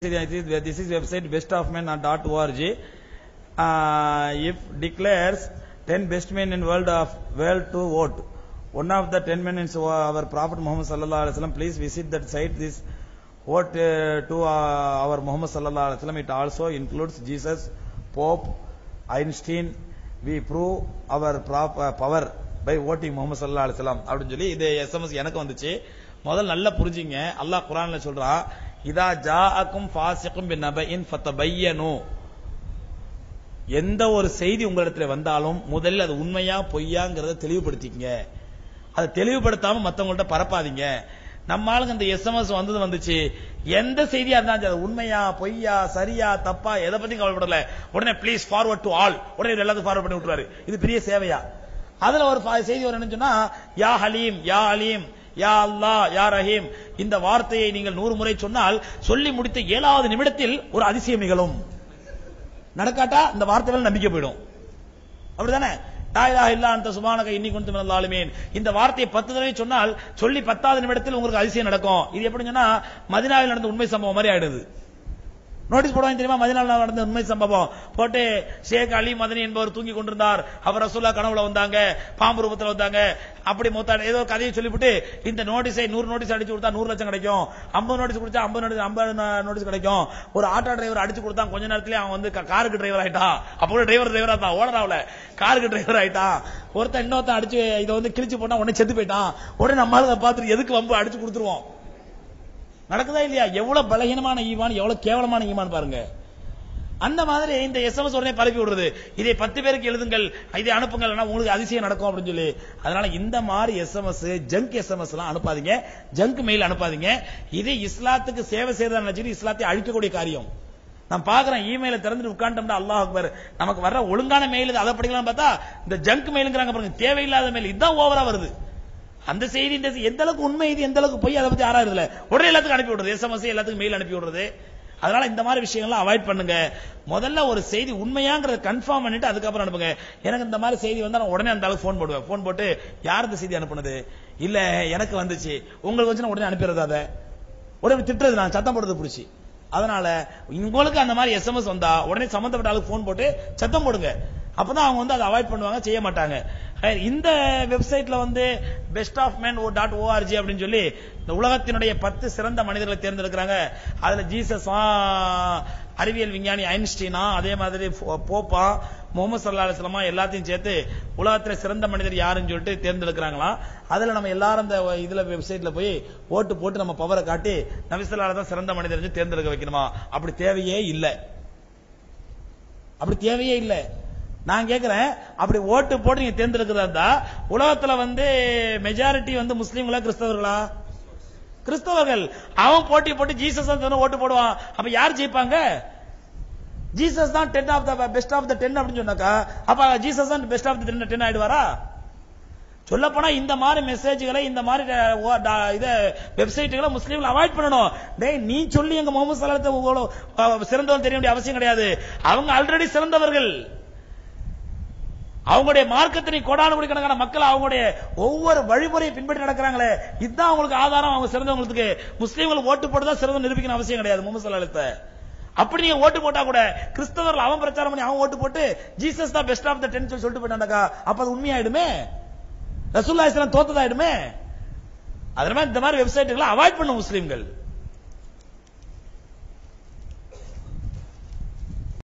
This is website bestofmen.org. Uh, if declares 10 best men in world of world to vote. One of the 10 men is our Prophet Muhammad sallallahu alaihi wasallam. Please visit that site. This vote uh, to uh, our Muhammad sallallahu alaihi wasallam. It also includes Jesus, Pope, Einstein. We prove our prop, uh, power by voting Muhammad sallallahu alaihi wasallam. அப்படின்னு சொல்லி இது SMS எனக்கு வந்துச்சு முதல்ல நல்லா புரிஞ்சுங்க. அல்லாஹ் குரான்ல சொல்றான் இதா ஜாஅக்கும் ஃபாசிக்கும் பின்னபைன் பையனோ எந்த ஒரு செய்தி உங்களிடத்துல வந்தாலும் முதலில் அது உண்மையா பொய்யாங்கிறத தெளிவுபடுத்திக்கங்க. அதை தெளிவுபடுத்தாம மத்தவங்கள்ட்ட பரப்பாதீங்க. நம்ம ஆளுங்க இந்த எஸ்எம்எஸ் வந்தது வந்துச்சு. எந்த செய்தியா இருந்தாலும் சரி, அது உண்மையா பொய்யா சரியா தப்பா எதை பத்தி கவலைப்படல. உடனே ப்ளீஸ் ஃபார்வர்ட் டு ஆல் உடனே எல்லாத்துக்கும் ஃபார்வர்ட் பண்ணி விட்டுறாரு இது பெரிய சேவையா? அதுல ஒரு செய்தி வரும் என்னன்னு சொன்னா யா ஹலீம் யா அலீம் யா அல்லா யா ரஹீம். இந்த வார்த்தையை நீங்கள் நூறு முறை சொன்னால் சொல்லி முடித்த ஏழாவது நிமிடத்தில் ஒரு அதிசயம் நிகழும். நடக்காட்டா இந்த வார்த்தை நம்பிக்கை போயிடும். அப்படிதானே லா இல்லா அந்த சுபானக இன்னி கொண்டு மினல் இந்த வார்த்தையை பத்து தடவை சொன்னால் சொல்லி பத்தாவது நிமிடத்தில் உங்களுக்கு அதிசயம் நடக்கும். இது எப்படி சொன்னா மதினாவில் நடந்த உண்மை சம்பவம் மாதிரி ஆயிடுது. நோட்டீஸ் போடுவாங்க தெரியுமா? மதினால நடந்த உண்மை சம்பவம். போட்டு ஷேக் அலி மதனி என்பவர் தூங்கி கொண்டிருந்தார். அவர் ரசூல்லா கனவுல வந்தாங்க. பாம்பு ரூபத்தில் வந்தாங்க. அப்படி மொத்த ஏதோ கதையை சொல்லிவிட்டு இந்த நோட்டீஸை நூறு நோட்டீஸ் அடிச்சு கொடுத்தா நூறு லட்சம் கிடைக்கும். ஐம்பது நோட்டீஸ் கொடுத்தா ஐம்பது நோட்டீஸ் ஐம்பது நோட்டீஸ் கிடைக்கும். ஒரு ஆட்டோ டிரைவர் அடிச்சு கொடுத்தா கொஞ்ச நேரத்திலே அவன் வந்து காருக்கு டிரைவர் ஆயிட்டான் அப்போ டிரைவர் டிரைவர் தான் ஓனர் காருக்கு டிரைவர் ஆயிட்டான். ஒருத்தன் இன்னொருத்தன் அடிச்சு இதை வந்து கிழிச்சு போட்டா உடனே செத்து போயிட்டான். உடனே நம்மளால பார்த்துட்டு எதுக்கு வம்பு அடிச்சு கொடுத்துருவோம்? நடக்குதா இல்லையா? எவ்வளவு பலகீனமான ஈமான் எவ்வளவு கேவலமான ஈமான் பாருங்க. அந்த மாதிரி இந்த எஸ்எம்எஸ் உடனே பரப்பி விடுறது. இதை பத்து பேருக்கு எழுதுங்கள் இதை அனுப்புங்கள் உங்களுக்கு அதிசயம் நடக்கும் அப்படின்னு சொல்லி. அதனால இந்த மாதிரி எஸ்எம்எஸ் ஜங்க் எஸ்எம்எஸ் எல்லாம் அனுப்பாதீங்க. Junk mail அனுப்பாதீங்க. இது இஸ்லாத்துக்கு சேவை செய்யறதா நினைச்சிட்டு இஸ்லாத்தை அழிக்கக்கூடிய காரியம். நான் பாக்குறேன் இமெயில திறந்துட்டு உட்காந்துட்டோம்னா அல்லாஹ் அக்பர். நமக்கு வர்ற ஒழுங்கான மெயில் அதை படிக்கலாம் பார்த்தா இந்த ஜங்க் மெயிலுங்கிறாங்க பாருங்க தேவையில்லாத மெயில் இதுதான் ஓவரா வருது. அந்த செய்தி இந்த எந்த அளவுக்கு உண்மை இது எந்த அளவுக்கு போய் அதை பத்தி ஆராயுதுல உடனே எல்லாத்துக்கும் அனுப்பி விடுறது. எஸ்எம்எஸ் எல்லாத்துக்கும் மெயில் அனுப்பி விடுறது. அதனால இந்த மாதிரி விஷயங்கள்லாம் அவாய்ட் பண்ணுங்க. முதல்ல ஒரு செய்தி உண்மையாங்கிறத கன்ஃபார்ம் பண்ணிட்டு அதுக்கப்புறம் அனுப்புங்க. எனக்கு இந்த மாதிரி செய்தி வந்தா நான் உடனே அந்த அளவுக்கு ஃபோன் போடுவேன். ஃபோன் போட்டு யார் இந்த செய்தி அனுப்புனது? இல்ல எனக்கு வந்துச்சு. உங்களுக்கு வச்சு நான் உடனே அனுப்பிடுறது அதை. உடனே திட்டுறது நான் சத்தம் போடுறது பிடிச்சி. அதனால உங்களுக்கு அந்த மாதிரி எஸ்எம்எஸ் வந்தா உடனே சம்பந்தப்பட்ட ஆளுக்கு ஃபோன் போட்டு சத்தம் போடுங்க. அப்பதான் அவங்க வந்து அதை அவாய்ட் பண்ணுவாங்க செய்ய மாட்டாங்க. இந்த வெப்சைட்ல வந்து best of man dot ORG அப்படின்னு சொல்லி இந்த உலகத்தினுடைய பத்து சிறந்த மனிதர்களை தேர்ந்தெடுக்கிறாங்க. அதுல ஜீசஸ் அறிவியல் விஞ்ஞானி ஐன்ஸ்டீனா அதே மாதிரி போ- போப்பா முகமது சல்லா அலிஸ்லாமா எல்லாத்தையும் சேர்த்து உலகத்துல சிறந்த மனிதர் யாருன்னு சொல்லிட்டு தேர்ந்தெடுக்கிறாங்களாம். அதுல நம்ம எல்லாரும் அந்த இதுல வெப்சைட்ல போய் ஓட்டு போட்டு நம்ம பவரை காட்டி நபிசல்லால தான் சிறந்த மனிதர் தேர்ந்தெடுக்க வைக்கணுமா? அப்படி தேவையே இல்லை. அப்படி தேவையே இல்லை. நான் கேட்கிறேன் அப்படி ஓட்டு போட்டு நீங்க தேர்ந்தெடுக்கிறதா இருந்தா உலகத்துல வந்து மெஜாரிட்டி வந்து முஸ்லீம்களா கிறிஸ்தவர்களா? கிறிஸ்தவர்கள். அவன் போட்டி போட்டு ஜீசஸ் தான் ஓட்டு போடுவான். அப்ப யார் ஜெயிப்பாங்க? ஜீசஸ் தான் ten of the best of the ten அப்படின்னு சொன்னாக்கா அப்ப ஜீசஸ் தான் best of the ten ten ஆயிடுவாரா? சொல்ல போனா இந்த மாதிரி மெசேஜ்களை இந்த மாதிரி டா- இத வெப்சைட்டுகளை முஸ்லீம்கள் அவாய்ட் பண்ணணும். டேய் நீ சொல்லி எங்க முகமது சலாத்தை சிறந்தவன் தெரிய வேண்டிய அவசியம் கிடையாது. அவங்க ஆல்ரெடி சிறந்தவர்கள். அவங்களுடைய மார்க்கத்தினை கோடானு கோடிக்கணக்கான மக்கள் அவங்களுடைய ஒவ்வொரு வழிமுறையை பின்பற்றி நடக்கிறாங்களே இதுதான் அவங்களுக்கு ஆதாரம். அவங்க சிறந்தவங்களுக்கு முஸ்லீம்கள் ஓட்டு போட்டு தான் சிறந்த நிரூபிக்கணும் அவசியம் கிடையாது முகமது சல்லாத்தை அப்படி நீங்க ஓட்டு போட்டா கூட கிறிஸ்தவர்கள் அவன் பிரச்சாரம் பண்ணி அவன் ஓட்டு போட்டு ஜீசஸ் தான் பெஸ்ட் ஆஃப் த டென் சொல்லிட்டு போயிட்டாண்டா அப்ப அது உண்மையாயிடுமே? ரசூல்லா இஸ்லாம் தோத்ததாயிடுமே? அதனால இந்த மாதிரி வெப்சைட்டுகளை அவாய்ட் பண்ணும் முஸ்லீம்கள்.